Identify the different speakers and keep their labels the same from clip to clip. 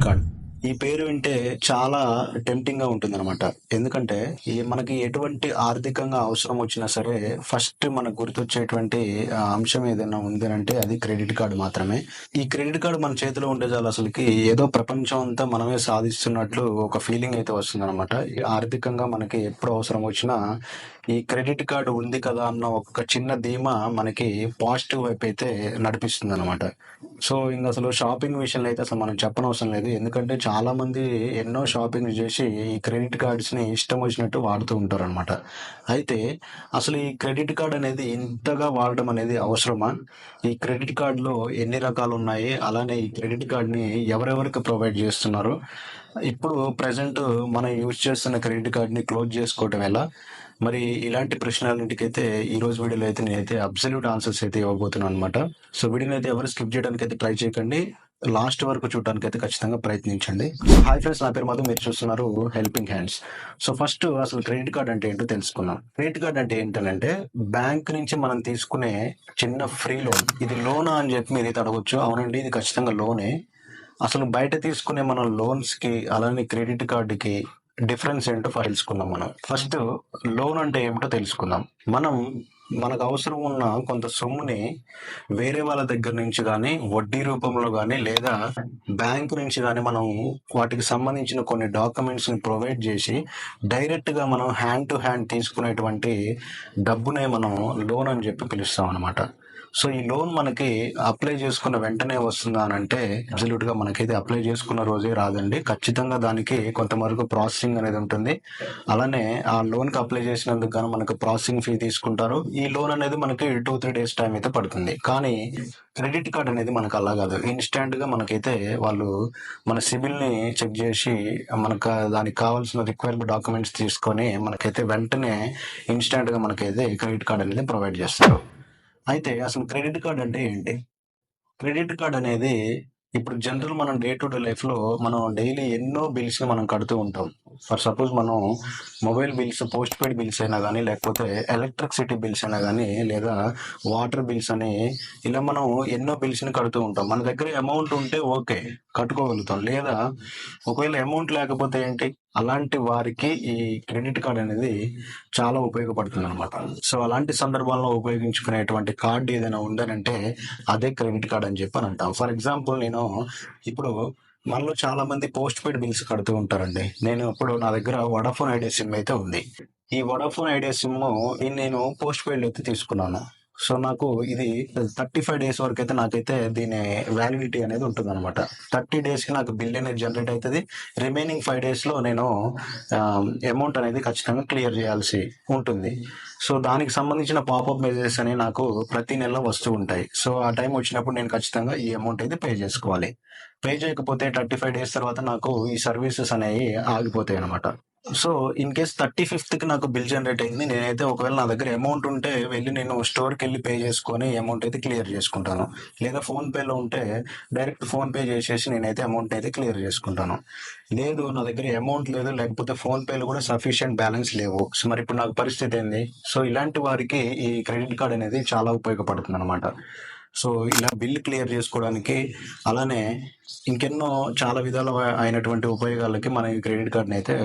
Speaker 1: Card ఈ పేరు వింటే చాలా టెంప్టింగ్గా ఉంటుంది అనమాట ఎందుకంటే ఈ మనకి ఎటువంటి ఆర్థికంగా అవసరం వచ్చినా సరే ఫస్ట్ మనకు గుర్తొచ్చేటువంటి అంశం ఏదైనా ఉంది అంటే అది క్రెడిట్ కార్డు మాత్రమే. ఈ క్రెడిట్ కార్డు మన చేతిలో ఉండే చాలు అసలుకి ఏదో ప్రపంచం అంతా మనమే సాధిస్తున్నట్లు ఒక ఫీలింగ్ అయితే వస్తుంది అనమాట ఆర్థికంగా మనకి ఎప్పుడు అవసరం వచ్చినా ఈ క్రెడిట్ కార్డు ఉంది కదా అన్న ఒక చిన్న ధీమా మనకి పాజిటివ్ వైపు అయితే నడిపిస్తుంది అనమాట సో ఇంక అసలు షాపింగ్ విషయంలో అయితే అసలు మనం చెప్పనవసరం లేదు. ఎందుకంటే చాలా మంది ఎన్నో షాపింగ్ చేసి ఈ క్రెడిట్ కార్డ్స్ని ఇష్టం వచ్చినట్టు వాడుతూ ఉంటారు అనమాట అయితే అసలు ఈ క్రెడిట్ కార్డ్ అనేది ఇంతగా వాడడం అనేది అవసరమా? ఈ క్రెడిట్ కార్డులో ఎన్ని రకాలు ఉన్నాయి? అలానే ఈ క్రెడిట్ కార్డ్ని ఎవరెవరికి ప్రొవైడ్ చేస్తున్నారు? ఇప్పుడు ప్రజెంట్ మనం యూజ్ చేస్తున్న క్రెడిట్ కార్డ్ని క్లోజ్ చేసుకోవటం ఎలా? మరి ఇలాంటి ప్రశ్నలన్నిటికైతే ఈ రోజు వీడియోలో అయితే నేనైతే అబ్సల్యూట్ ఆన్సర్స్ అయితే ఇవ్వబోతున్నాను అనమాట సో వీడియోని అయితే ఎవరు స్కిప్ చేయడానికి అయితే ట్రై చేయకండి. లాస్ట్ వరకు చూడడానికి అయితే ఖచ్చితంగా ప్రయత్నించండి. హాయ్ ఫ్రెండ్స్ నా పేరు మాధవ్ మీరు చూస్తున్నారు హెల్పింగ్ హ్యాండ్స్ సో ఫస్ట్ అసలు క్రెడిట్ కార్డ్ అంటే ఏంటో తెలుసుకున్నాం క్రెడిట్ కార్డ్ అంటే ఏంటంటే బ్యాంక్ నుంచి మనం తీసుకునే చిన్న ఫ్రీ లోన్ ఇది లోనా అని చెప్పి మీరు అయితే అడగొచ్చు. అవునండి ఇది ఖచ్చితంగా లోనే. అసలు బయట తీసుకునే మనం లోన్స్కి అలానే క్రెడిట్ కార్డుకి డిఫరెన్స్ ఏంటో తెలుసుకుందాం మనం. ఫస్ట్ లోన్ అంటే ఏమిటో తెలుసుకుందాం. మనం మనకు అవసరం ఉన్న కొంత సొమ్ముని వేరే వాళ్ళ దగ్గర నుంచి కానీ వడ్డీ రూపంలో కానీ లేదా బ్యాంకు నుంచి కానీ మనం వాటికి సంబంధించిన కొన్ని డాక్యుమెంట్స్ని ప్రొవైడ్ చేసి డైరెక్ట్గా మనం హ్యాండ్ టు హ్యాండ్ తీసుకునేటువంటి డబ్బునే మనం లోన్ అని చెప్పి పిలుస్తాం అనమాట సో ఈ లోన్ మనకి అప్లై చేసుకున్న వెంటనే వస్తుందా అని అంటే అబ్సల్యూట్గా మనకైతే అప్లై చేసుకున్న రోజే రాదండి. ఖచ్చితంగా దానికి కొంతవరకు ప్రాసెసింగ్ అనేది ఉంటుంది. అలానే ఆ లోన్కి అప్లై చేసినందుకు గాను మనకు ప్రాసెసింగ్ ఫీ తీసుకుంటారు. ఈ లోన్ అనేది మనకి టూ త్రీ డేస్ టైం అయితే పడుతుంది. కానీ క్రెడిట్ కార్డ్ అనేది మనకు అలా కాదు. ఇన్స్టాంట్గా మనకైతే వాళ్ళు మన సిబిల్ని చెక్ చేసి మనకు దానికి కావాల్సిన రిక్వైర్డ్ డాక్యుమెంట్స్ తీసుకొని మనకైతే వెంటనే ఇన్స్టాంట్గా మనకైతే క్రెడిట్ కార్డ్ అనేది ప్రొవైడ్ చేస్తారు. అయితే అసలు క్రెడిట్ కార్డ్ అంటే ఏంటి? క్రెడిట్ కార్డ్ అనేది ఇప్పుడు జనరల్ మనం డే టు డే లైఫ్లో మనం డైలీ ఎన్నో బిల్స్ని మనం కడుతూ ఉంటాం. ఫర్ సపోజ్ మనం mobile bills post paid bills అయినా కానీ లేకపోతే ఎలక్ట్రిసిటీ బిల్స్ అయినా కానీ లేదా వాటర్ బిల్స్ అని ఇలా మనం ఎన్నో బిల్స్ని కడుతూ ఉంటాం. మన దగ్గర అమౌంట్ ఉంటే ఓకే కట్టుకోగలుగుతాం. లేదా ఒకవేళ అమౌంట్ లేకపోతే ఏంటి? అలాంటి వారికి ఈ క్రెడిట్ కార్డ్ అనేది చాలా ఉపయోగపడుతుంది అనమాట సో అలాంటి సందర్భాల్లో ఉపయోగించుకునేటువంటి కార్డు ఏదైనా ఉందనంటే అదే క్రెడిట్ కార్డ్ అని చెప్పి అని అంటాం ఫర్ ఎగ్జాంపుల్ నేను ఇప్పుడు మనలో చాలా మంది పోస్ట్ పెయిడ్ బిల్స్ కడుతూ ఉంటారండి. నేను ఇప్పుడు నా దగ్గర వడాఫోన్ ఐడియా సిమ్ అయితే ఉంది. ఈ వడాఫోన్ ఐడియా సిమ్ నేను పోస్ట్ పెయిడ్ అయితే తీసుకున్నాను. సో నాకు ఇది థర్టీ ఫైవ్ డేస్ వరకు అయితే నాకైతే దీని వ్యాలిడిటీ అనేది ఉంటుంది అనమాట థర్టీ డేస్కి నాకు బిల్ అనేది జనరేట్ అవుతుంది. రిమైనింగ్ ఫైవ్ డేస్లో నేను అమౌంట్ అనేది ఖచ్చితంగా క్లియర్ చేయాల్సి ఉంటుంది. సో దానికి సంబంధించిన పాపప్ మెసేజెస్ అనేవి నాకు ప్రతి నెల వస్తూ ఉంటాయి. సో ఆ టైం వచ్చినప్పుడు నేను ఖచ్చితంగా ఈ అమౌంట్ అయితే పే చేసుకోవాలి. పే చేయకపోతే థర్టీ ఫైవ్ డేస్ తర్వాత నాకు ఈ సర్వీసెస్ అనేవి ఆగిపోతాయి అనమాట సో ఇన్ కేస్ థర్టీ ఫిఫ్త్కి నాకు బిల్ జనరేట్ అయింది నేనైతే ఒకవేళ నా దగ్గర అమౌంట్ ఉంటే వెళ్ళి నేను స్టోర్కి వెళ్ళి పే చేసుకొని అమౌంట్ అయితే క్లియర్ చేసుకుంటాను. లేదా ఫోన్ పేలో ఉంటే డైరెక్ట్ ఫోన్ పే చేసేసి నేనైతే అమౌంట్ అయితే క్లియర్ చేసుకుంటాను. లేదు నా దగ్గర అమౌంట్ లేదు లేకపోతే ఫోన్ పేలో కూడా సఫిషియెంట్ బ్యాలెన్స్ లేవు. సో మరి ఇప్పుడు నాకు పరిస్థితి ఏంది? సో ఇలాంటి వారికి ఈ క్రెడిట్ కార్డ్ అనేది చాలా ఉపయోగపడుతుంది అనమాట సో ఇలా బిల్ క్లియర్ చేసుకోవడానికి అలానే ఇంకెన్నో చాలా విధాల అయినటువంటి ఉపయోగాలకి మనం ఈ క్రెడిట్ కార్డ్ని అయితే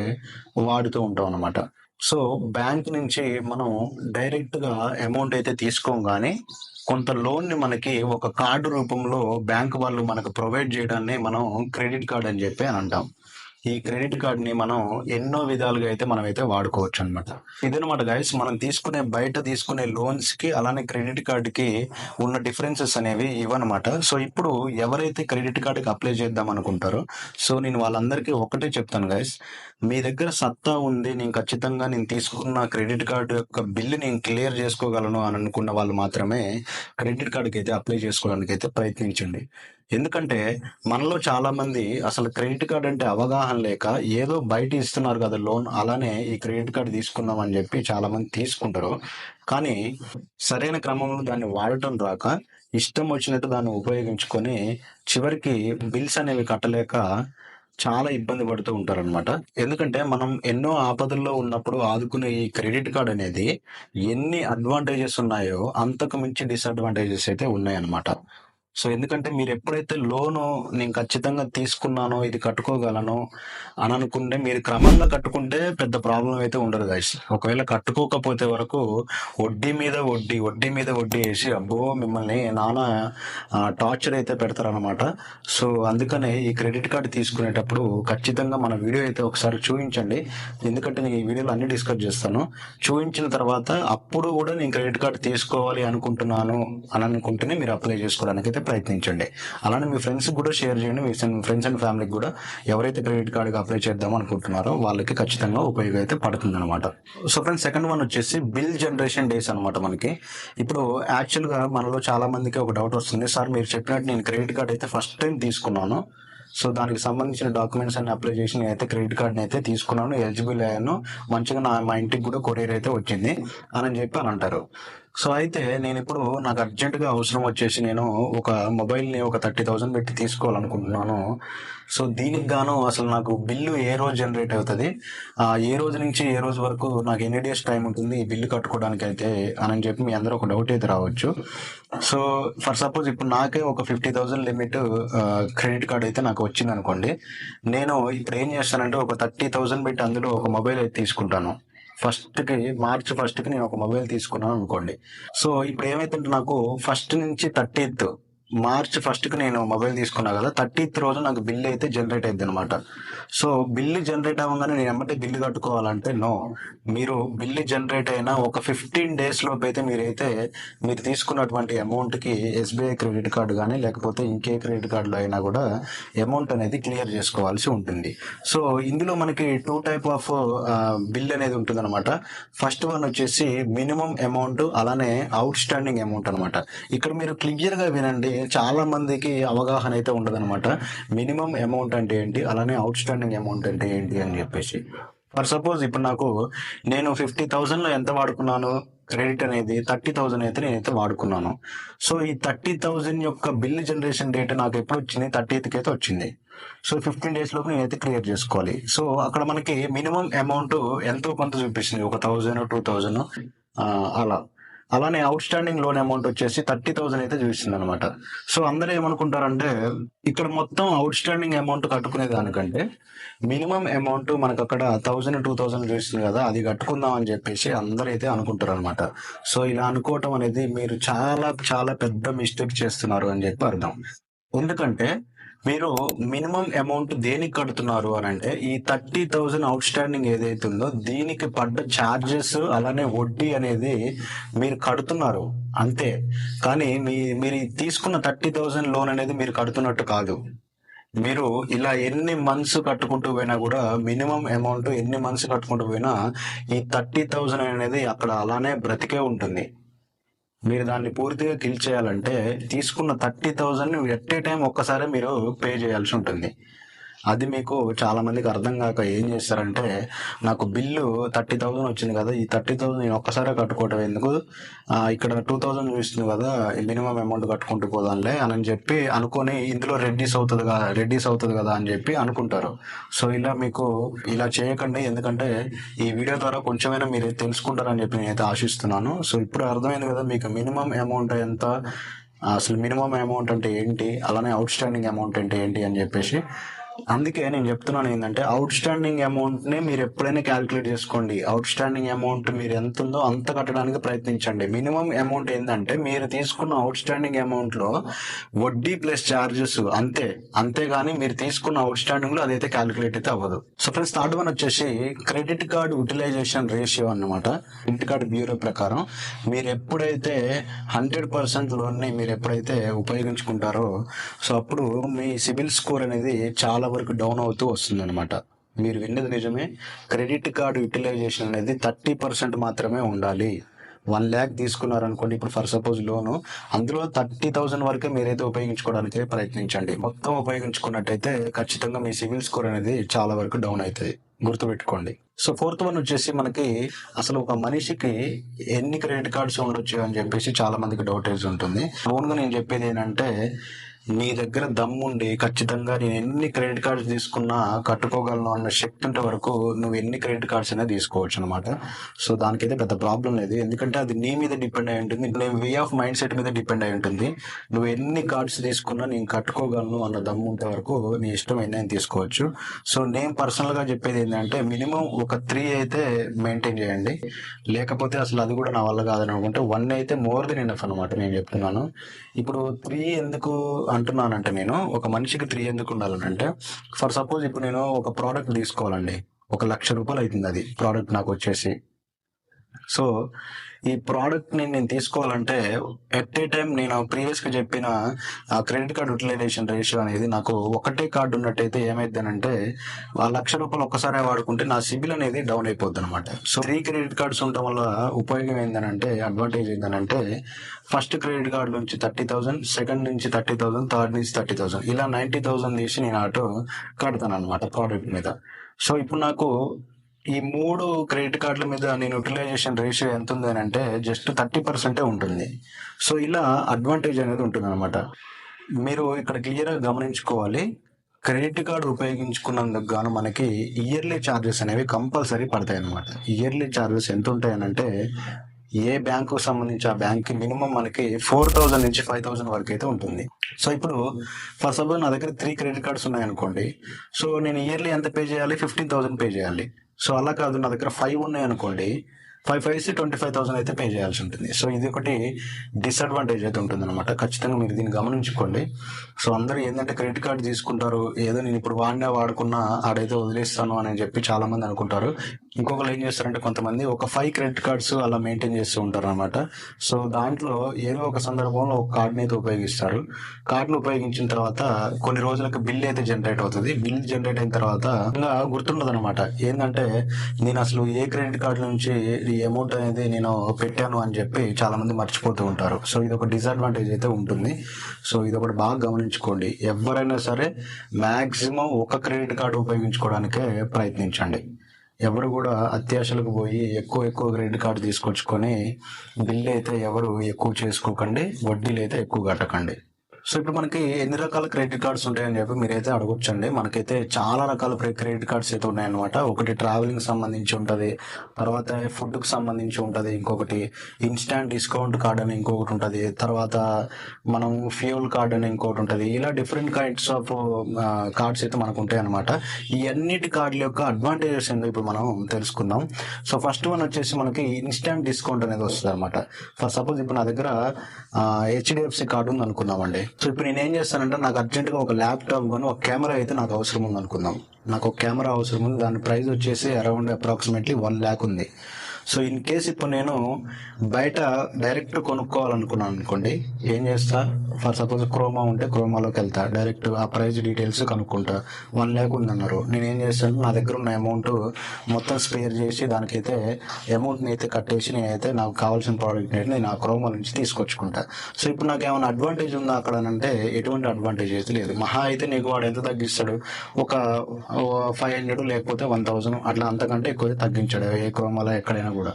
Speaker 1: వాడుతూ ఉంటాం అనమాట సో బ్యాంక్ నుంచి మనం డైరెక్ట్గా అమౌంట్ అయితే తీసుకోం కానీ కొంత లోన్ని మనకి ఒక కార్డు రూపంలో బ్యాంక్ వాళ్ళు మనకు ప్రొవైడ్ చేయడాన్ని మనం క్రెడిట్ కార్డ్ అని చెప్పి అని అంటాం. ఈ క్రెడిట్ కార్డ్ని మనం ఎన్నో విధాలుగా అయితే మనం అయితే వాడుకోవచ్చు అనమాట ఇదనమాట గైస్ మనం తీసుకునే బయట తీసుకునే లోన్స్కి అలానే క్రెడిట్ కార్డ్కి ఉన్న డిఫరెన్సెస్ అనేవి ఇవన్నమాట సో ఇప్పుడు ఎవరైతే క్రెడిట్ కార్డ్కి అప్లై చేద్దాం అనుకుంటారో సో నేను వాళ్ళందరికీ ఒకటే చెప్తాను గైస్ మీ దగ్గర సత్తా ఉంది నేను ఖచ్చితంగా నేను తీసుకున్న క్రెడిట్ కార్డు యొక్క బిల్లు నేను క్లియర్ చేసుకోగలను అని అనుకున్న వాళ్ళు మాత్రమే క్రెడిట్ కార్డుకి అయితే అప్లై చేసుకోవడానికి అయితే ప్రయత్నించండి. ఎందుకంటే మనలో చాలా మంది అసలు క్రెడిట్ కార్డ్ అంటే అవగాహన లేక ఏదో బయట ఇస్తున్నారు కదా లోన్ అలానే ఈ క్రెడిట్ కార్డు తీసుకుందాం అని చెప్పి చాలా మంది తీసుకుంటారు. కానీ సరైన క్రమంలో దాన్ని వాడటం రాక ఇష్టం వచ్చినట్టు దాన్ని ఉపయోగించుకొని చివరికి బిల్స్ అనేవి కట్టలేక చాలా ఇబ్బంది పడుతూ ఉంటారనమాట ఎందుకంటే మనం ఎన్నో ఆపదల్లో ఉన్నప్పుడు ఆదుకునే ఈ క్రెడిట్ కార్డ్ అనేది ఎన్ని అడ్వాంటేజెస్ ఉన్నాయో అంతకు మించి డిసడ్వాంటేజెస్ అయితే ఉన్నాయన్నమాట. సో ఎందుకంటే మీరు ఎప్పుడైతే లోను నేను ఖచ్చితంగా తీసుకున్నానో ఇది కట్టుకోగలను అని అనుకుంటే మీరు క్రమంగా కట్టుకుంటే పెద్ద ప్రాబ్లం అయితే ఉండదు గైస్ ఒకవేళ కట్టుకోకపోతే వరకు వడ్డీ మీద వడ్డీ వడ్డీ మీద వడ్డీ వేసి అబ్బో మిమ్మల్ని నానా టార్చర్ అయితే పెడతారనమాట సో అందుకనే ఈ క్రెడిట్ కార్డు తీసుకునేటప్పుడు ఖచ్చితంగా మన వీడియో అయితే ఒకసారి చూపించండి ఎందుకంటే నేను ఈ వీడియోలో అన్ని డిస్కస్ చేస్తాను. చూపించిన తర్వాత అప్పుడు కూడా నేను క్రెడిట్ కార్డు తీసుకోవాలి అనుకుంటున్నాను అని అనుకుంటేనే మీరు అప్లై చేసుకోవడానికి అయితే ప్రయత్నించండి. అలానే మీ ఫ్రెండ్స్ కూడా షేర్ చేయండి. మీ ఫ్రెండ్స్ అండ్ ఫ్యామిలీకి కూడా ఎవరైతే క్రెడిట్ కార్డుకి అప్లై చేద్దాం అనుకుంటున్నారో వాళ్ళకి ఖచ్చితంగా ఉపయోగం అయితే పడుతుంది అనమాట సో ఫ్రెండ్స్ సెకండ్ వన్ వచ్చేసి బిల్ జనరేషన్ డేస్ అనమాట మనకి. ఇప్పుడు యాక్చువల్గా మనలో చాలా మందికి ఒక డౌట్ వస్తుంది. సార్ మీరు చెప్పినట్టు నేను క్రెడిట్ కార్డ్ అయితే ఫస్ట్ టైం తీసుకున్నాను. సో దానికి సంబంధించిన డాక్యుమెంట్స్ అన్ని అప్లై చేసి నేనైతే క్రెడిట్ కార్డ్ని అయితే తీసుకున్నాను. ఎలిజిబుల్ అయ్యాను. మంచిగా నా మా ఇంటికి కూడా కొరియర్ అయితే వచ్చింది. అని చెప్పి అని అంటారు. సో అయితే నేను ఇప్పుడు నాకు అర్జెంటుగా అవసరం వచ్చేసి నేను ఒక మొబైల్ని ఒక థర్టీ థౌసండ్ పెట్టి తీసుకోవాలనుకుంటున్నాను. సో దీనికి గాను అసలు నాకు బిల్లు ఏ రోజు జనరేట్ అవుతుంది? ఆ ఏ రోజు నుంచి ఏ రోజు వరకు నాకు ఎన్ని డేస్ టైం ఉంటుంది? ఈ బిల్లు కట్టుకోవడానికి అయితే అని చెప్పి మీ అందరూ ఒక డౌట్ అయితే రావచ్చు. సో ఫర్ సపోజ్ ఇప్పుడు నాకే ఒక fifty thousand limit credit card అయితే నాకు వచ్చింది అనుకోండి నేను ఇప్పుడు ఏం చేస్తానంటే ఒక థర్టీ థౌసండ్ పెట్టి అందులో ఒక మొబైల్ అయితే తీసుకుంటాను. ఫస్ట్కి మార్చ్ ఫస్ట్కి నేను ఒక మొబైల్ తీసుకున్నాను అనుకోండి. సో ఇప్పుడు ఏమైతుంటే నాకు ఫస్ట్ నుంచి థర్టీత్ మార్చ్ ఫస్ట్కి నేను మొబైల్ తీసుకున్నా కదా థర్టీత్ రోజు నాకు బిల్ అయితే జనరేట్ అయింది అనమాట సో బిల్లు జనరేట్ అవ్వగానే నేను ఎమ్మటే బిల్లు కట్టుకోవాలంటే నో మీరు బిల్లు జనరేట్ అయిన ఒక ఫిఫ్టీన్ డేస్ లోపు అయితే మీరైతే మీరు తీసుకున్నటువంటి అమౌంట్కి ఎస్బీఐ క్రెడిట్ కార్డు కానీ లేకపోతే ఇంకే క్రెడిట్ కార్డులో అయినా కూడా అమౌంట్ అనేది క్లియర్ చేసుకోవాల్సి ఉంటుంది. సో ఇందులో మనకి టూ టైప్ ఆఫ్ బిల్ అనేది ఉంటుంది అనమాట ఫస్ట్ వన్ వచ్చేసి మినిమం అమౌంట్ అలానే అవుట్ స్టాండింగ్ అమౌంట్ అనమాట ఇక్కడ మీరు క్లియర్గా వినండి చాలా మందికి అవగాహన అయితే ఉండదనమాట మినిమం అమౌంట్ అంటే ఏంటి? అలానే అవుట్ స్టాండింగ్ అమౌంట్ అంటే ఏంటి అని చెప్పేసి. ఫర్ సపోజ్ ఇప్పుడు నాకు నేను ఫిఫ్టీ థౌసండ్లో ఎంత వాడుకున్నాను? క్రెడిట్ అనేది థర్టీ థౌసండ్ అయితే నేనైతే వాడుకున్నాను. సో ఈ థర్టీ థౌసండ్ యొక్క బిల్ జనరేషన్ డేట్ నాకు ఎప్పుడు వచ్చింది? థర్టీత్కి అయితే వచ్చింది. సో ఫిఫ్టీన్ డేస్ లోపు నేనైతే క్లియర్ చేసుకోవాలి. సో అక్కడ మనకి మినిమం అమౌంట్ ఎంతో కొంత చూపిస్తుంది. ఒక థౌజండ్ టూ థౌజండ్ అలా. అలానే అవుట్ స్టాండింగ్ లోన్ అమౌంట్ వచ్చేసి థర్టీ థౌసండ్ అయితే చూపిస్తుంది అనమాట సో అందరూ ఏమనుకుంటారంటే ఇక్కడ మొత్తం అవుట్ స్టాండింగ్ అమౌంట్ కట్టుకునే దానికంటే మినిమం అమౌంట్ మనకు అక్కడ థౌసండ్ టూ థౌసండ్ చూపిస్తుంది కదా అది కట్టుకుందాం అని చెప్పేసి అందరూ అయితే అనుకుంటారు అనమాట సో ఇలా అనుకోవటం అనేది మీరు చాలా చాలా పెద్ద మిస్టేక్ చేస్తున్నారు అని చెప్పి అర్థం. ఎందుకంటే మీరు మినిమం అమౌంట్ దేనికి కడుతున్నారు అని అంటే ఈ థర్టీ థౌజండ్ అవుట్ స్టాండింగ్ ఏదైతే ఉందో దీనికి పడ్డ ఛార్జెస్ అలానే వడ్డీ అనేది మీరు కడుతున్నారు. అంతే. కానీ మీ మీరు తీసుకున్న థర్టీ థౌజండ్ లోన్ అనేది మీరు కడుతున్నట్టు కాదు. మీరు ఇలా ఎన్ని మంత్స్ కట్టుకుంటూ పోయినా కూడా మినిమం అమౌంట్ ఎన్ని మంత్స్ కట్టుకుంటూ పోయినా ఈ థర్టీ థౌజండ్ అనేది అక్కడ అలానే బ్రతికే ఉంటుంది. మీరు దాన్ని పూర్తిగా కిల్ చేయాలంటే తీసుకున్న thirty thousand at a time ఒక్కసారి మీరు పే చేయాల్సి ఉంటుంది. అది మీకు చాలా మందికి అర్థం కాక ఏం చేస్తారంటే నాకు బిల్లు థర్టీ థౌసండ్ వచ్చింది కదా ఈ థర్టీ థౌసండ్ నేను ఒక్కసారే కట్టుకోవటం ఎందుకు? ఇక్కడ టూ థౌసండ్ చూపిస్తుంది కదా మినిమం అమౌంట్ కట్టుకుంటూ పోదాంలే అని చెప్పి అనుకొని ఇందులో రెడ్యూస్ అవుతుంది కదా రెడ్యూస్ అవుతుంది కదా అని చెప్పి అనుకుంటారు. సో ఇలా మీకు ఇలా చేయకండి ఎందుకంటే ఈ వీడియో ద్వారా కొంచెమైనా మీరు తెలుసుకుంటారని చెప్పి నేనైతే ఆశిస్తున్నాను. సో ఇప్పుడు అర్థమైంది కదా మీకు మినిమం అమౌంట్ ఎంత అసలు మినిమం అమౌంట్ అంటే ఏంటి అలానే అవుట్ స్టాండింగ్ అమౌంట్ అంటే ఏంటి అని చెప్పేసి. అందుకే నేను చెప్తున్నాను ఏంటంటే అవుట్ స్టాండింగ్ అమౌంట్ని మీరు ఎప్పుడైనా క్యాలిక్యులేట్ చేసుకోండి. అవుట్ స్టాండింగ్ అమౌంట్ మీరు ఎంత ఉందో అంత కట్టడానికి ప్రయత్నించండి. మినిమం అమౌంట్ ఏంటంటే మీరు తీసుకున్న అవుట్ స్టాండింగ్ అమౌంట్లో వడ్డీ ప్లస్ చార్జెస్ అంతే. అంతేగాని మీరు తీసుకున్న అవుట్ స్టాండింగ్లో అదైతే క్యాల్కులేట్ అయితే అవ్వదు. సో ఫ్రెండ్స్ థర్డ్ వన్ వచ్చేసి క్రెడిట్ కార్డ్ యూటిలైజేషన్ రేషియో అన్నమాట. క్రెడిట్ కార్డ్ బ్యూరో ప్రకారం మీరు ఎప్పుడైతే హండ్రెడ్ పర్సెంట్ లోన్ని మీరు ఎప్పుడైతే ఉపయోగించుకుంటారో సో అప్పుడు మీ సిబిల్ స్కోర్ అనేది చాలా వరకు డౌన్ అవుతూ వస్తుందన్నమాట. మీరు విన్నది నిజమే క్రెడిట్ కార్డు యూటిలైజేషన్ అనేది థర్టీ పర్సెంట్ మాత్రమే ఉండాలి. వన్ ల్యాక్ తీసుకున్నారనుకోండి ఇప్పుడు ఫర్ సపోజ్ లోను అందులో థర్టీ థౌసండ్ వరకే మీరైతే ఉపయోగించుకోవడానికి ప్రయత్నించండి. మొత్తం ఉపయోగించుకున్నట్టయితే ఖచ్చితంగా మీ సివిల్ స్కోర్ అనేది చాలా వరకు డౌన్ అవుతుంది గుర్తుపెట్టుకోండి. సో ఫోర్త్ వన్ వచ్చేసి మనకి అసలు ఒక మనిషికి ఎన్ని క్రెడిట్ కార్డ్స్ ఉండొచ్చు అని చెప్పేసి చాలా మందికి డౌటేజ్ ఉంటుంది. ఓన్గా నేను చెప్పేది ఏంటంటే నీ దగ్గర దమ్ముండి ఖచ్చితంగా నేను ఎన్ని క్రెడిట్ కార్డ్స్ తీసుకున్నా కట్టుకోగలను అన్న శక్తి ఉంటే వరకు నువ్వు ఎన్ని క్రెడిట్ కార్డ్స్ అయినా తీసుకోవచ్చు అనమాట సో దానికైతే పెద్ద ప్రాబ్లం లేదు. ఎందుకంటే అది నీ మీద డిపెండ్ అయి ఉంటుంది. నీ వే ఆఫ్ మైండ్ సెట్ మీద డిపెండ్ అయి ఉంటుంది. నువ్వు ఎన్ని కార్డ్స్ తీసుకున్నా నేను కట్టుకోగలను అన్న దమ్ము ఉంటే వరకు నీ ఇష్టం ఎన్నైనా తీసుకోవచ్చు. సో నేను పర్సనల్గా చెప్పేది ఏంటంటే మినిమం ఒక త్రీ అయితే మెయింటైన్ చేయండి. లేకపోతే అసలు అది కూడా నా వల్ల కాదని అనుకుంటే వన్ అయితే మోర్ దెన్ ఎనఫ్ అనమాట నేను చెప్తున్నాను. ఇప్పుడు త్రీ ఎందుకు అంటున్నానంటే నేను ఒక మనిషికి త్రీ ఎందుకు ఉండాలంటే ఫర్ సపోజ్ ఇప్పుడు నేను ఒక ప్రోడక్ట్ తీసుకోవాలండి. ఒక లక్ష రూపాయలు అవుతుంది అది ప్రోడక్ట్ నాకు వచ్చేసి. సో ఈ ప్రోడక్ట్ని నేను తీసుకోవాలంటే ఎట్ ఏ టైం నేను ప్రీవియస్గా చెప్పిన ఆ క్రెడిట్ కార్డ్ యూటిలైజేషన్ రేషియో అనేది నాకు ఒకటే కార్డు ఉన్నట్టయితే ఏమైందనంటే ఆ లక్ష రూపాయలు ఒక్కసారి వాడుకుంటే నా సిబిల్ అనేది డౌన్ అయిపోద్ది అనమాట సో త్రీ క్రెడిట్ కార్డ్స్ ఉండటం వల్ల ఉపయోగం ఏంటంటే అడ్వాంటేజ్ ఏంటంటే ఫస్ట్ క్రెడిట్ కార్డ్ నుంచి థర్టీ థౌసండ్ సెకండ్ నుంచి థర్టీ థౌసండ్ థర్డ్ నుంచి థర్టీ థౌసండ్ ఇలా నైన్టీ థౌసండ్ తీసి నేను ఆటో కడతాను అనమాట ప్రోడక్ట్ మీద. సో ఇప్పుడు నాకు ఈ మూడు క్రెడిట్ కార్డుల మీద నేను యూటిలైజేషన్ రేషియో ఎంత ఉంది అని అంటే జస్ట్ థర్టీ పర్సెంటే ఉంటుంది. సో ఇలా అడ్వాంటేజ్ అనేది ఉంటుంది అనమాట మీరు ఇక్కడ క్లియర్గా గమనించుకోవాలి. క్రెడిట్ కార్డు ఉపయోగించుకున్నందుకు గాను మనకి ఇయర్లీ ఛార్జెస్ అనేవి కంపల్సరీ పడతాయి అనమాట ఇయర్లీ ఛార్జెస్ ఎంత ఉంటాయనంటే ఏ బ్యాంకు సంబంధించి ఆ బ్యాంక్ మినిమం మనకి ఫోర్ థౌజండ్ నుంచి ఫైవ్ థౌసండ్ వరకు అయితే ఉంటుంది. సో ఇప్పుడు ఫస్ట్ ఆఫ్ ఆల్ నా దగ్గర త్రీ క్రెడిట్ కార్డ్స్ ఉన్నాయి అనుకోండి సో నేను ఇయర్లీ ఎంత పే చేయాలి? ఫిఫ్టీన్ థౌసండ్ పే చేయాలి. సో అలా కాదు నా దగ్గర ఫైవ్ ఉన్నాయి అనుకోండి. Five five twenty five thousand అయితే పే చేయాల్సి ఉంటుంది. సో ఇది ఒకటి డిసడ్వాంటేజ్ అయితే ఉంటుంది అనమాట ఖచ్చితంగా మీరు దీన్ని గమనించుకోండి. సో అందరూ ఏంటంటే క్రెడిట్ కార్డు తీసుకుంటారు ఏదో నేను ఇప్పుడు వాడినా వాడుకున్నా ఆడైతే వదిలేస్తాను అని చెప్పి చాలామంది అనుకుంటారు. ఇంకొకరు ఏం చేస్తారంటే కొంతమంది ఒక ఫైవ్ క్రెడిట్ కార్డ్స్ అలా మెయింటైన్ చేస్తూ ఉంటారు అనమాట సో దాంట్లో ఏదో ఒక సందర్భంలో ఒక కార్డుని అయితే ఉపయోగిస్తారు. కార్డును ఉపయోగించిన తర్వాత కొన్ని రోజులకు బిల్ అయితే జనరేట్ అవుతుంది. బిల్ జనరేట్ అయిన తర్వాత ఇంకా గుర్తుండదు అనమాట ఏంటంటే నేను అసలు ఏ క్రెడిట్ కార్డు నుంచి ఈ అమౌంట్ అనేది నేను పెట్టాను అని చెప్పి చాలా మంది మర్చిపోతూ ఉంటారు. సో ఇది ఒక డిసడ్వాంటేజ్ అయితే ఉంటుంది. సో ఇది ఒకటి బాగా గమనించుకోండి. ఎవరైనా సరే మాక్సిమం ఒక క్రెడిట్ కార్డు ఉపయోగించుకోవడానికే ప్రయత్నించండి. ఎవరు కూడా అత్యాశలకు పోయి ఎక్కువ ఎక్కువ క్రెడిట్ కార్డు తీసుకొచ్చుకొని బిల్లు అయితే ఎవరు ఎక్కువ చేసుకోకండి వడ్డీలు అయితే ఎక్కువ కట్టకండి. సో ఇప్పుడు మనకి ఎన్ని రకాల క్రెడిట్ కార్డ్స్ ఉంటాయని చెప్పి మీరైతే అడగొచ్చండి. మనకైతే చాలా రకాల క్రెడిట్ కార్డ్స్ అయితే ఉన్నాయన్నమాట. ఒకటి ట్రావెలింగ్ సంబంధించి ఉంటుంది తర్వాత ఫుడ్కి సంబంధించి ఉంటుంది ఇంకొకటి ఇన్స్టాంట్ డిస్కౌంట్ కార్డ్ అని ఇంకొకటి ఉంటుంది తర్వాత మనం ఫ్యూల్ కార్డ్ అని ఇంకొకటి ఉంటుంది. ఇలా డిఫరెంట్ కైండ్స్ ఆఫ్ కార్డ్స్ అయితే మనకు ఉంటాయి అనమాట ఈ అన్నిటి కార్డుల యొక్క అడ్వాంటేజెస్ ఏంటో ఇప్పుడు మనం తెలుసుకుందాం. సో ఫస్ట్ వన్ వచ్చేసి మనకి ఇన్స్టాంట్ డిస్కౌంట్ అనేది వస్తుంది అనమాట ఫర్ సపోజ్ ఇప్పుడు నా దగ్గర హెచ్డిఎఫ్సి కార్డు ఉంది అనుకుందామండి సో ఇప్పుడు నేను ఏం చేస్తానంటే నాకు అర్జెంటుగా ఒక ల్యాప్టాప్ కానీ ఒక కెమెరా అయితే నాకు అవసరం ఉంది అనుకుందాం నాకు ఒక కెమెరా అవసరం ఉంది. దాని ప్రైస్ వచ్చేసి అరౌండ్ అప్రాక్సిమేట్లీ వన్ ల్యాక్ ఉంది. సో ఇన్ కేస్ ఇప్పుడు నేను బయట డైరెక్ట్ కొనుక్కోవాలనుకున్నాను అనుకోండి ఏం చేస్తా? ఫర్ సపోజ్ క్రోమా ఉంటే క్రోమాలోకి వెళ్తా డైరెక్ట్ ఆ ప్రైస్ డీటెయిల్స్ కనుక్కుంటా. వన్ ల్యాక్ ఉందన్నారు. నేను ఏం చేస్తాను? నా దగ్గర ఉన్న అమౌంట్ మొత్తం స్పేర్ చేసి దానికైతే అమౌంట్ని అయితే కట్టేసి నేనైతే నాకు కావాల్సిన ప్రోడక్ట్ అయితే నేను ఆ క్రోమా నుంచి తీసుకొచ్చుకుంటా. సో ఇప్పుడు నాకు ఏమైనా అడ్వాంటేజ్ ఉందా అక్కడ అంటే ఎటువంటి అడ్వాంటేజ్ అయితే లేదు. మహా అయితే నీకు వాడు ఎంత తగ్గిస్తాడు? ఒక ఫైవ్ హండ్రెడ్ లేకపోతే వన్ థౌసండ్ అట్లా అంతకంటే ఎక్కువ తగ్గించాడు. ఏ క్రోమాలో ఎక్కడైనా కూడా.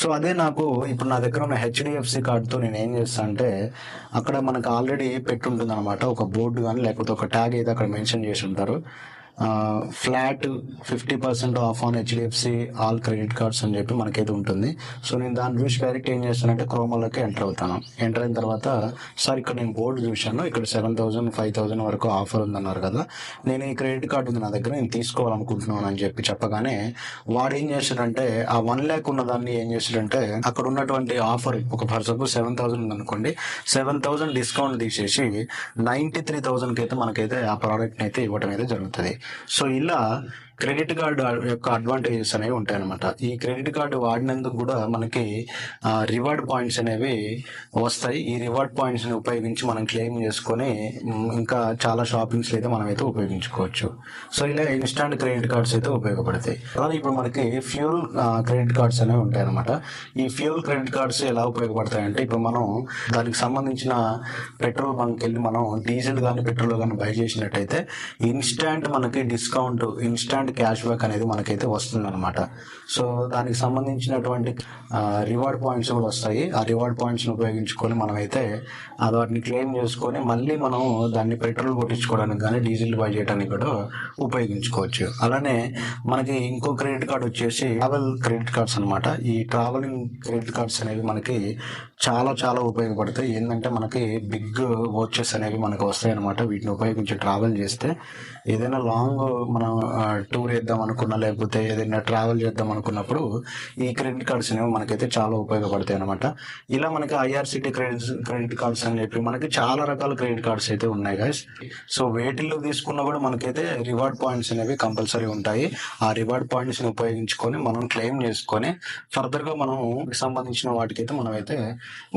Speaker 1: సో అదే నాకు ఇప్పుడు నా దగ్గర ఉన్న హెచ్డిఎఫ్సి కార్డుతో నేను ఏం చేస్తా అంటే అక్కడ మనకు ఆల్రెడీ పెట్టుంటుంది అనమాట ఒక బోర్డు కానీ లేకపోతే ఒక ట్యాగ్ అయితే అక్కడ మెన్షన్ చేసి ఉంటారు. Flat fifty percent off on HDFC all credit cards అని చెప్పి మనకైతే ఉంటుంది. సో నేను దాని చూసి డైరెక్ట్ ఏం చేస్తానంటే క్రోమాలోకి ఎంటర్ అవుతాను. ఎంటర్ అయిన తర్వాత సార్ ఇక్కడ నేను బోర్డు చూశాను. ఇక్కడ సెవెన్ థౌసండ్ ఫైవ్ థౌసండ్ వరకు ఆఫర్ ఉందన్నారు కదా. నేను ఈ క్రెడిట్ కార్డు ఉంది నా దగ్గర నేను తీసుకోవాలనుకుంటున్నాను అని చెప్పి చెప్పగానే వాడు ఏం చేశాడంటే ఆ వన్ ల్యాక్ ఉన్న దాన్ని ఏం చేశాడంటే అక్కడ ఉన్నటువంటి ఆఫర్ ఒక ఫర్ సపోజ్ సెవెన్ థౌసండ్ ఉంది అనుకోండి సెవెన్ థౌసండ్ డిస్కౌంట్ తీసేసి నైంటీ త్రీ థౌసండ్కి అయితే మనకైతే ఆ ప్రోడక్ట్ని అయితే ఇవ్వడం అయితే జరుగుతుంది. సో ఇలా క్రెడిట్ కార్డు యొక్క అడ్వాంటేజెస్ అనేవి ఉంటాయి అనమాట ఈ క్రెడిట్ కార్డు వాడినందుకు కూడా మనకి రివార్డ్ పాయింట్స్ అనేవి వస్తాయి. ఈ రివార్డ్ పాయింట్స్ని ఉపయోగించి మనం క్లెయిమ్ చేసుకొని ఇంకా చాలా షాపింగ్స్ అయితే మనం అయితే ఉపయోగించుకోవచ్చు. సో ఇలా ఇన్స్టాంట్ క్రెడిట్ కార్డ్స్ అయితే ఉపయోగపడతాయి. అలాగే ఇప్పుడు మనకి ఫ్యూల్ క్రెడిట్ కార్డ్స్ అనేవి ఉంటాయి అనమాట ఈ ఫ్యూల్ క్రెడిట్ కార్డ్స్ ఎలా ఉపయోగపడతాయి అంటే ఇప్పుడు మనం దానికి సంబంధించిన పెట్రోల్ బంక్ వెళ్ళి మనం డీజిల్ కానీ పెట్రోల్ కానీ బై చేసినట్టయితే ఇన్స్టాంట్ మనకి discount instant percent cash back అనేది మనకైతే వస్తుంది అనమాట సో దానికి సంబంధించినటువంటి రివార్డ్ పాయింట్స్ కూడా వస్తాయి. ఆ రివార్డ్ పాయింట్స్ని ఉపయోగించుకొని మనమైతే ఆ వాటిని క్లెయిమ్ చేసుకొని మళ్ళీ మనం దాన్ని పెట్రోల్ కొట్టించుకోవడానికి కానీ డీజిల్ బై చేయడానికి కూడా ఉపయోగించుకోవచ్చు. అలానే మనకి ఇంకో క్రెడిట్ కార్డ్ వచ్చేసి ట్రావెల్ క్రెడిట్ కార్డ్స్ అనమాట ఈ ట్రావెలింగ్ క్రెడిట్ కార్డ్స్ అనేవి మనకి చాలా చాలా ఉపయోగపడతాయి. ఏంటంటే మనకి బిగ్ వాచెస్ అనేవి మనకు వస్తాయి అనమాట వీటిని ఉపయోగించి ట్రావెల్ చేస్తే ఏదైనా లాంగ్ మనం టూర్ వేద్దాం అనుకున్నా లేకపోతే ఏదైనా ట్రావెల్ చేద్దాం అనుకున్నప్పుడు ఈ క్రెడిట్ కార్డ్స్ అనేవి మనకైతే చాలా ఉపయోగపడతాయి అనమాట ఇలా మనకి ఐఆర్సిటీ క్రెడిట్ క్రెడిట్ కార్డ్స్ అని చెప్పి మనకి చాలా రకాల క్రెడిట్ కార్డ్స్ అయితే ఉన్నాయి గైస్ సో వేటిల్లో తీసుకున్నా కూడా మనకైతే రివార్డ్ పాయింట్స్ అనేవి కంపల్సరీ ఉంటాయి. ఆ రివార్డ్ పాయింట్స్ని ఉపయోగించుకొని మనం క్లెయిమ్ చేసుకొని ఫర్దర్గా మనం సంబంధించిన వాటికైతే మనం అయితే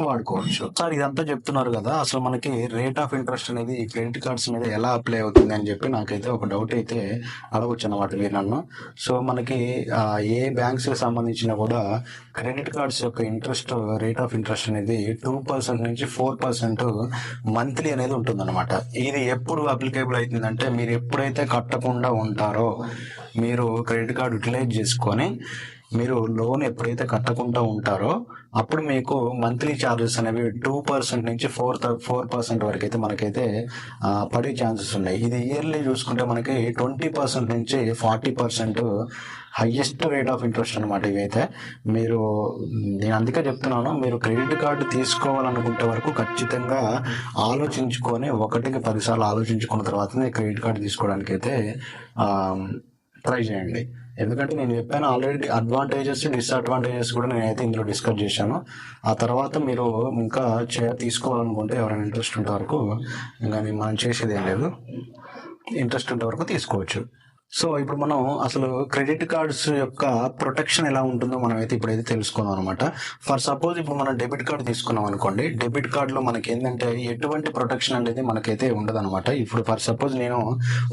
Speaker 1: వాడుకోవచ్చు. సార్ ఇదంతా చెప్తున్నారు కదా అసలు మనకి రేట్ ఆఫ్ ఇంట్రెస్ట్ అనేది క్రెడిట్ కార్డ్స్ మీద ఎలా అప్లై అవుతుంది అని చెప్పి నాకైతే ఒక డౌట్ అయితే అడగొచ్చు అనమాట మీరు విన్నాను సో మనకి ఏ బ్యాంక్స్కి సంబంధించిన కూడా క్రెడిట్ కార్డ్స్ యొక్క ఇంట్రెస్ట్ రేట్ ఆఫ్ ఇంట్రెస్ట్ అనేది టూ పర్సెంట్ నుంచి ఫోర్ పర్సెంట్ మంత్లీ అనేది ఉంటుందన్నమాట. ఇది ఎప్పుడు అప్లికేబుల్ అవుతుందంటే మీరు ఎప్పుడైతే కట్టకుండా ఉంటారో మీరు క్రెడిట్ కార్డు యూటిలైజ్ చేసుకొని మీరు లోన్ ఎప్పుడైతే కట్టకుండా ఉంటారో అప్పుడు మీకు మంత్లీ ఛార్జెస్ అనేవి టూ పర్సెంట్ నుంచి ఫోర్ ఫోర్ పర్సెంట్ వరకు అయితే మనకైతే పడే ఛాన్సెస్ ఉన్నాయి. ఇది ఇయర్లీ చూసుకుంటే మనకి ట్వంటీ పర్సెంట్ నుంచి forty percent highest rate of interest అనమాట ఇవైతే. మీరు నేను అందుకే చెప్తున్నాను మీరు క్రెడిట్ కార్డు తీసుకోవాలనుకుంటే వరకు ఖచ్చితంగా ఆలోచించుకొని ఒకటికి పదిసార్లు ఆలోచించుకున్న తర్వాతనే క్రెడిట్ కార్డు తీసుకోవడానికి అయితే ట్రై చేయండి. ఎందుకంటే నేను చెప్పాను ఆల్రెడీ అడ్వాంటేజెస్ డిస్అడ్వాంటేజెస్ కూడా నేనైతే ఇందులో డిస్కస్ చేశాను. ఆ తర్వాత మీరు ఇంకా చే తీసుకోవాలనుకుంటే ఎవరైనా ఇంట్రెస్ట్ ఉంటే వరకు ఇంకా నేను మనం చేసేది ఏం లేదు. ఇంట్రెస్ట్ ఉంటే వరకు తీసుకోవచ్చు. సో ఇప్పుడు మనం అసలు క్రెడిట్ కార్డ్స్ యొక్క ప్రొటెక్షన్ ఎలా ఉంటుందో మనం అయితే ఇప్పుడైతే తెలుసుకుందాం అనమాట ఫర్ సపోజ్ ఇప్పుడు మనం డెబిట్ కార్డ్ తీసుకున్నాం అనుకోండి డెబిట్ కార్డులో మనకి ఏంటంటే ఎటువంటి ప్రొటెక్షన్ అనేది మనకైతే ఉండదనమాట ఇప్పుడు ఫర్ సపోజ్ నేను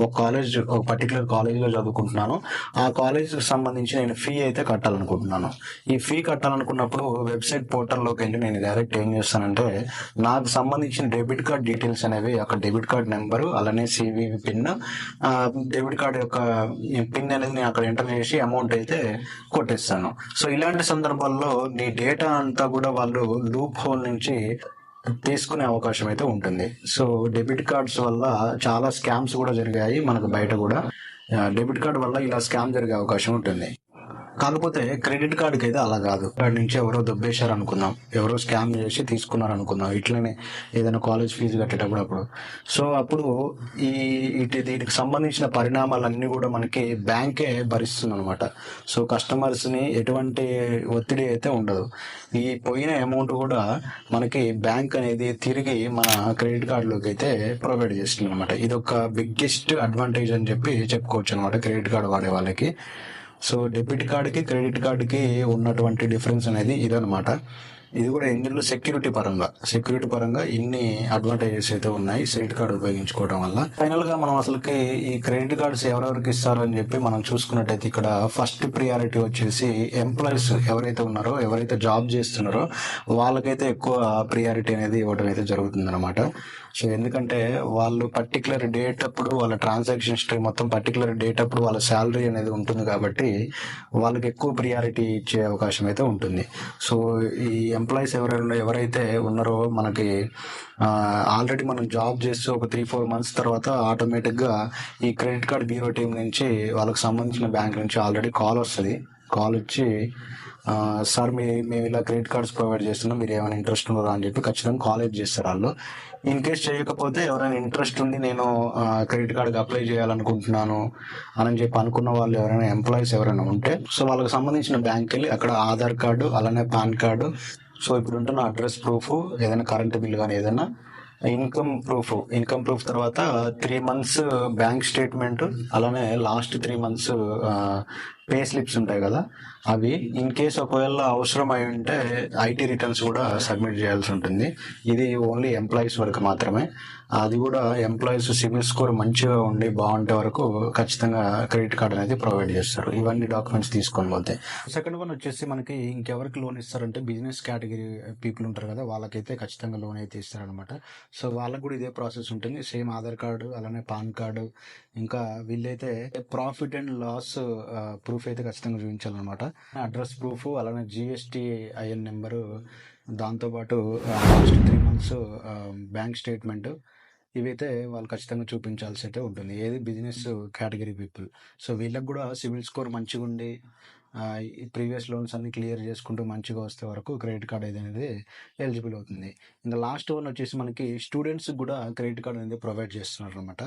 Speaker 1: ఒక కాలేజ్ ఒక పర్టికులర్ కాలేజ్లో చదువుకుంటున్నాను. ఆ కాలేజ్కి సంబంధించి నేను ఫీ అయితే కట్టాలనుకుంటున్నాను. ఈ ఫీ కట్టాలనుకున్నప్పుడు వెబ్సైట్ పోర్టల్లోకి వెళ్ళి నేను డైరెక్ట్ ఏం చేస్తానంటే నాకు సంబంధించిన డెబిట్ కార్డ్ డీటెయిల్స్ అనేవి అక్కడ డెబిట్ కార్డ్ నెంబరు అలానే సివి పిన్ డెబిట్ కార్డ్ యొక్క పిన్ అనేది నేను అక్కడ ఎంటర్ చేసి అమౌంట్ అయితే కొట్టేస్తాను. సో ఇలాంటి సందర్భాల్లో నీ డేటా అంతా కూడా వాళ్ళు లూప్ హోల్ నుంచి తీసుకునే అవకాశం అయితే ఉంటుంది. సో డెబిట్ కార్డ్స్ వల్ల చాలా స్కామ్స్ కూడా జరిగాయి మనకు బయట కూడా. Uh, డెబిట్ కార్డ్ వల్ల ఇలా స్కామ్ జరిగే అవకాశం ఉంటుంది. కాకపోతే క్రెడిట్ కార్డుకి అయితే అలా కాదు. కార్డు నుంచి ఎవరో దొబ్బేశారు అనుకుందాం ఎవరో స్కామ్ చేసి తీసుకున్నారు అనుకుందాం ఇట్లనే ఏదైనా కాలేజ్ ఫీజు కట్టేటప్పుడు అప్పుడు. సో అప్పుడు ఈ ఇటు దీనికి సంబంధించిన పరిణామాలన్నీ కూడా మనకి బ్యాంకే భరిస్తుంది అనమాట సో కస్టమర్స్ని ఎటువంటి ఒత్తిడి అయితే ఉండదు. ఈ పోయిన అమౌంట్ కూడా మనకి బ్యాంక్ అనేది తిరిగి మన క్రెడిట్ కార్డులోకి అయితే ప్రొవైడ్ చేస్తుంది అనమాట ఇది ఒక బిగ్గెస్ట్ అడ్వాంటేజ్ అని చెప్పి చెప్పుకోవచ్చు అనమాట క్రెడిట్ కార్డు వాడే వాళ్ళకి. సో డెబిట్ కార్డుకి క్రెడిట్ కార్డుకి ఉన్నటువంటి డిఫరెన్స్ అనేది ఇదనమాట ఇది కూడా ఇందులో సెక్యూరిటీ పరంగా. సెక్యూరిటీ పరంగా ఇన్ని అడ్వాంటేజెస్ అయితే ఉన్నాయి క్రెడిట్ కార్డు ఉపయోగించుకోవడం వల్ల. ఫైనల్గా మనం అసలుకి ఈ క్రెడిట్ కార్డ్స్ ఎవరెవరికి ఇస్తారు అని చెప్పి మనం చూసుకున్నట్టయితే ఇక్కడ ఫస్ట్ ప్రియారిటీ వచ్చేసి ఎంప్లాయీస్ ఎవరైతే ఉన్నారో ఎవరైతే జాబ్ చేస్తున్నారో వాళ్ళకైతే ఎక్కువ ప్రియారిటీ అనేది ఇవ్వడం అయితే జరుగుతుంది అనమాట సో ఎందుకంటే వాళ్ళు పర్టికులర్ డేట్ అప్పుడు వాళ్ళ ట్రాన్సాక్షన్ హిస్టరీ మొత్తం పర్టికులర్ డేట్ అప్పుడు వాళ్ళ శాలరీ అనేది ఉంటుంది కాబట్టి వాళ్ళకి ఎక్కువ ప్రియారిటీ ఇచ్చే అవకాశం అయితే ఉంటుంది. సో ఈ ఎంప్లాయీస్ ఎవరైనా ఎవరైతే ఉన్నారో మనకి ఆల్రెడీ మనం జాబ్ చేస్తూ ఒక త్రీ ఫోర్ మంత్స్ తర్వాత ఆటోమేటిక్గా ఈ క్రెడిట్ కార్డ్ బ్యూరో టీం నుంచి వాళ్ళకి సంబంధించిన బ్యాంక్ నుంచి ఆల్రెడీ కాల్ వస్తుంది. కాల్ వచ్చి సార్ మీ మేము ఇలా క్రెడిట్ కార్డ్స్ ప్రొవైడ్ చేస్తున్నాం మీరు ఏమైనా ఇంట్రెస్ట్ ఉన్నారా? అని చెప్పి ఖచ్చితంగా కాలేజ్ చేస్తారు వాళ్ళు. ఇన్ కేస్ చేయకపోతే ఎవరైనా ఇంట్రెస్ట్ ఉండి నేను క్రెడిట్ కార్డ్కి అప్లై చేయాలనుకుంటున్నాను అని చెప్పి అనుకున్న వాళ్ళు ఎవరైనా ఎంప్లాయీస్ ఎవరైనా ఉంటే సో వాళ్ళకి సంబంధించిన బ్యాంక్కి వెళ్ళి అక్కడ ఆధార్ కార్డు అలానే పాన్ కార్డు సో ఇప్పుడు ఉంటున్న అడ్రస్ ప్రూఫ్ ఏదైనా కరెంట్ బిల్ కానీ ఏదైనా ఇన్కమ్ ప్రూఫ్ ఇన్కమ్ ప్రూఫ్ తర్వాత త్రీ మంత్స్ బ్యాంక్ స్టేట్మెంట్ అలానే last three months pay slips ఉంటాయి కదా అవి ఇన్ కేస్ ఒకవేళ అవసరం అయి ఉంటే ఐటీ రిటర్న్స్ కూడా సబ్మిట్ చేయాల్సి ఉంటుంది. ఇది ఓన్లీ ఎంప్లాయీస్ వరకు మాత్రమే. అది కూడా ఎంప్లాయీస్ సిబిల్ స్కోర్ మంచిగా ఉండి బాగుంటే వరకు ఖచ్చితంగా క్రెడిట్ కార్డ్ అనేది ప్రొవైడ్ చేస్తారు. ఇవన్నీ డాక్యుమెంట్స్ తీసుకొని పోతే. సెకండ్ వన్ వచ్చేసి మనకి ఇంకెవరికి లోన్ ఇస్తారంటే బిజినెస్ కేటగిరీ పీపుల్ ఉంటారు కదా వాళ్ళకైతే ఖచ్చితంగా లోన్ అయితే ఇస్తారనమాట సో వాళ్ళకు కూడా ఇదే ప్రాసెస్ ఉంటుంది. సేమ్ ఆధార్ కార్డు అలానే పాన్ కార్డు ఇంకా వీళ్ళైతే ప్రాఫిట్ అండ్ లాస్ ప్రూఫ్ అయితే ఖచ్చితంగా చూపించాలన్నమాట. అడ్రస్ ప్రూఫ్ అలానే జిఎస్టీ ఐఎన్ నెంబరు దాంతోపాటు last three months bank statement ఇవైతే వాళ్ళు ఖచ్చితంగా చూపించాల్సి అయితే ఉంటుంది. ఏది బిజినెస్ కేటగిరీ పీపుల్ సో వీళ్ళకి కూడా సివిల్ స్కోర్ మంచిగా ఉండి ప్రీవియస్ లోన్స్ అన్ని క్లియర్ చేసుకుంటూ మంచిగా వస్తే వరకు క్రెడిట్ కార్డ్ అనేది ఎలిజిబుల్ అవుతుంది. ఇంకా లాస్ట్ వన్ వచ్చేసి మనకి స్టూడెంట్స్ కూడా క్రెడిట్ కార్డ్ అనేది ప్రొవైడ్ చేస్తున్నారు అనమాట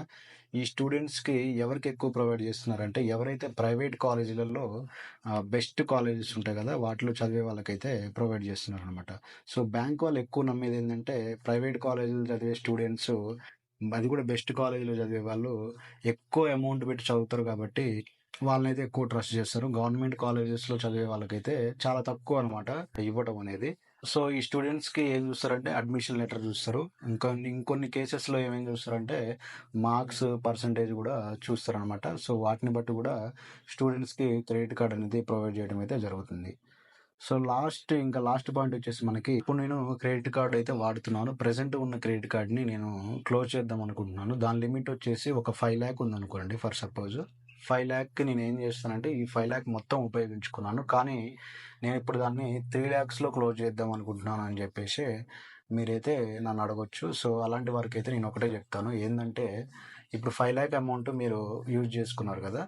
Speaker 1: ఈ స్టూడెంట్స్కి ఎవరికి ఎక్కువ ప్రొవైడ్ చేస్తున్నారంటే ఎవరైతే ప్రైవేట్ కాలేజీలలో బెస్ట్ కాలేజెస్ ఉంటాయి కదా వాటిలో చదివే వాళ్ళకైతే ప్రొవైడ్ చేస్తున్నారు అనమాట సో బ్యాంక్ వాళ్ళు ఎక్కువ నమ్మేది ఏంటంటే ప్రైవేట్ కాలేజీలు చదివే స్టూడెంట్స్ అది కూడా బెస్ట్ కాలేజీలో చదివే వాళ్ళు ఎక్కువ అమౌంట్ పెట్టి చదువుతారు కాబట్టి వాళ్ళనైతే ఎక్కువ ట్రస్ట్ చేస్తారు. గవర్నమెంట్ కాలేజెస్లో చదివే వాళ్ళకైతే చాలా తక్కువ అనమాట ఇవ్వటం అనేది. సో ఈ స్టూడెంట్స్కి ఏం చూస్తారంటే అడ్మిషన్ లెటర్ చూస్తారు. ఇంకా ఇంకొన్ని కేసెస్లో ఏమేమి చూస్తారంటే మార్క్స్ పర్సంటేజ్ కూడా చూస్తారనమాట సో వాటిని బట్టి కూడా స్టూడెంట్స్కి క్రెడిట్ కార్డ్ అనేది ప్రొవైడ్ చేయడం అయితే జరుగుతుంది. సో లాస్ట్ ఇంకా లాస్ట్ పాయింట్ వచ్చేసి మనకి ఇప్పుడు నేను క్రెడిట్ కార్డ్ అయితే వాడుతున్నాను. ప్రెసెంట్ ఉన్న క్రెడిట్ కార్డ్ని నేను క్లోజ్ చేద్దాం అనుకుంటున్నాను. దాని లిమిట్ వచ్చేసి ఒక ఫైవ్ ల్యాక్ ఉందనుకోండి ఫర్ సపోజ్. ఫైవ్ ల్యాక్కి నేను ఏం చేస్తానంటే ఈ ఫైవ్ ల్యాక్ మొత్తం ఉపయోగించుకున్నాను. కానీ నేను ఇప్పుడు దాన్ని త్రీ ల్యాక్స్లో క్లోజ్ చేద్దాం అనుకుంటున్నాను అని చెప్పేసి మీరైతే నన్ను అడగొచ్చు. సో అలాంటి వారికి అయితే నేను ఒకటే చెప్తాను. ఏంటంటే ఇప్పుడు ఫైవ్ ల్యాక్ అమౌంట్ మీరు యూజ్ చేసుకున్నారు కదా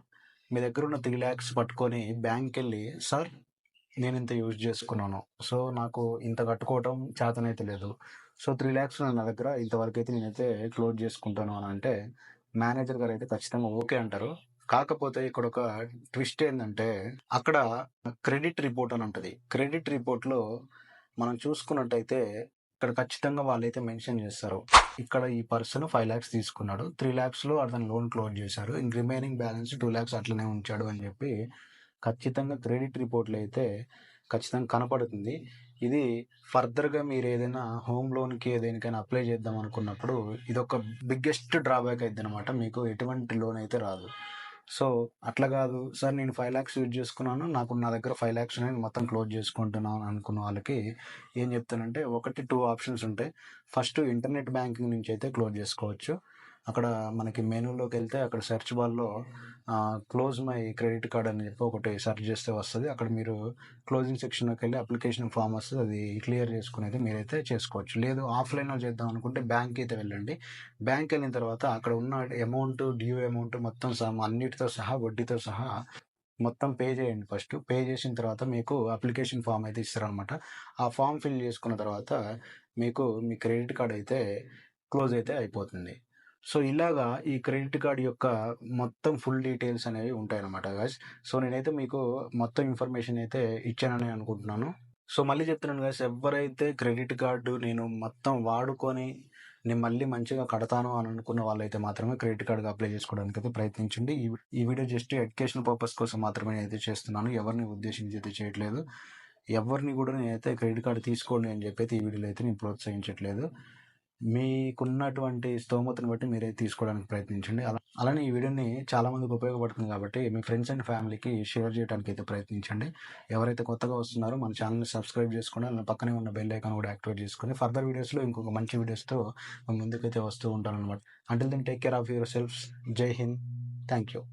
Speaker 1: మీ దగ్గర ఉన్న త్రీ ల్యాక్స్ పట్టుకొని బ్యాంక్కి వెళ్ళి సార్ నేను ఇంత యూజ్ చేసుకున్నాను. సో నాకు ఇంత కట్టుకోవటం చేతనైతే లేదు. సో త్రీ ల్యాక్స్ నా దగ్గర ఇంతవరకు అయితే నేనైతే క్లోజ్ చేసుకుంటాను అని అంటే మేనేజర్ గారు అయితే ఖచ్చితంగా ఓకే అంటారు. కాకపోతే ఇక్కడ ఒక ట్విస్ట్ ఏంటంటే అక్కడ క్రెడిట్ రిపోర్ట్ అని ఉంటుంది. క్రెడిట్ రిపోర్ట్లో మనం చూసుకున్నట్టయితే ఇక్కడ ఖచ్చితంగా వాళ్ళైతే మెన్షన్ చేస్తారు. ఇక్కడ ఈ పర్సన్ ఫైవ్ ల్యాక్స్ తీసుకున్నాడు. త్రీ ల్యాక్స్లో అతను లోన్ క్లోజ్ చేశారు ఇంక రిమైనింగ్ బ్యాలెన్స్ టూ ల్యాక్స్ అట్లనే ఉంచాడు అని చెప్పి ఖచ్చితంగా క్రెడిట్ రిపోర్ట్లు అయితే ఖచ్చితంగా కనపడుతుంది. ఇది ఫర్దర్గా మీరు ఏదైనా హోమ్ లోన్కి దేనికైనా అప్లై చేద్దాం అనుకున్నప్పుడు ఇది ఒక బిగ్గెస్ట్ డ్రాబ్యాక్ అయింది అనమాట మీకు ఎటువంటి లోన్ అయితే రాదు. సో అట్లా కాదు. సార్ నేను ఫైవ్ ల్యాక్స్ యూజ్ చేసుకున్నాను. నాకు నా దగ్గర ఫైవ్ ల్యాక్స్ నేను మొత్తం క్లోజ్ చేసుకుంటున్నాను అనుకున్న వాళ్ళకి ఏం చెప్తానంటే ఒకటి టూ ఆప్షన్స్ ఉంటాయి. ఫస్ట్ ఇంటర్నెట్ బ్యాంకింగ్ నుంచి అయితే క్లోజ్ చేసుకోవచ్చు. అక్కడ మనకి మెనూలోకి వెళ్తే అక్కడ సెర్చ్ బాల్లో క్లోజ్ మై క్రెడిట్ కార్డ్ అని చెప్పి ఒకటి సెర్చ్ చేస్తే వస్తుంది. అక్కడ మీరు క్లోజింగ్ సెక్షన్లోకి వెళ్ళి అప్లికేషన్ ఫామ్ వస్తుంది. అది క్లియర్ చేసుకునేది అయితే మీరైతే చేసుకోవచ్చు. లేదు ఆఫ్లైన్లో చేద్దాం అనుకుంటే బ్యాంక్ అయితే వెళ్ళండి. బ్యాంక్ వెళ్ళిన తర్వాత అక్కడ ఉన్న అమౌంట్ డ్యూ అమౌంట్ మొత్తం సహా అన్నిటితో సహా వడ్డీతో సహా మొత్తం పే చేయండి ఫస్ట్. పే చేసిన తర్వాత మీకు అప్లికేషన్ ఫామ్ అయితే ఇస్తారనమాట. ఆ ఫామ్ ఫిల్ చేసుకున్న తర్వాత మీకు మీ క్రెడిట్ కార్డ్ అయితే క్లోజ్ అయితే అయిపోతుంది. సో ఇలాగా ఈ క్రెడిట్ కార్డ్ యొక్క మొత్తం ఫుల్ డీటెయిల్స్ అనేవి ఉంటాయన్నమాట గాయస్. సో నేనైతే మీకు మొత్తం ఇన్ఫర్మేషన్ అయితే ఇచ్చానని అనుకుంటున్నాను. సో మళ్ళీ చెప్తున్నాను గాయస్ ఎవరైతే క్రెడిట్ కార్డు నేను మొత్తం వాడుకొని నేను మళ్ళీ మంచిగా కడతాను అని అనుకున్న వాళ్ళైతే మాత్రమే క్రెడిట్ కార్డుకి అప్లై చేసుకోవడానికి అయితే ప్రయత్నించండి. ఈ ఈ వీడియో జస్ట్ ఎడ్యుకేషన్ పర్పస్ కోసం మాత్రమే అయితే చేస్తున్నాను. ఎవరిని ఉద్దేశించి అయితే చేయట్లేదు. ఎవరిని కూడా నేనైతే క్రెడిట్ కార్డు తీసుకోండి అని చెప్పి అయితే ఈ వీడియోలో అయితే నేను ప్రోత్సహించట్లేదు. మీకున్నటువంటి స్తోమతను బట్టి మీరే తీసుకోవడానికి ప్రయత్నించండి. అలా అలానే ఈ వీడియోని చాలా మందికి ఉపయోగపడుతుంది కాబట్టి మీ ఫ్రెండ్స్ అండ్ ఫ్యామిలీకి షేర్ చేయడానికి అయితే ప్రయత్నించండి. ఎవరైతే కొత్తగా వస్తున్నారో మన ఛానల్ని సబ్స్క్రైబ్ చేసుకుని అలా పక్కనే ఉన్న బెల్ ఐకాన్ కూడా యాక్టివేట్ చేసుకుని ఫర్దర్ వీడియోస్లో ఇంకొక మంచి వీడియోస్తో ముందుకైతే వస్తూ ఉంటాను అనమాట until then take care of yourself జై హింద్ థ్యాంక్ యూ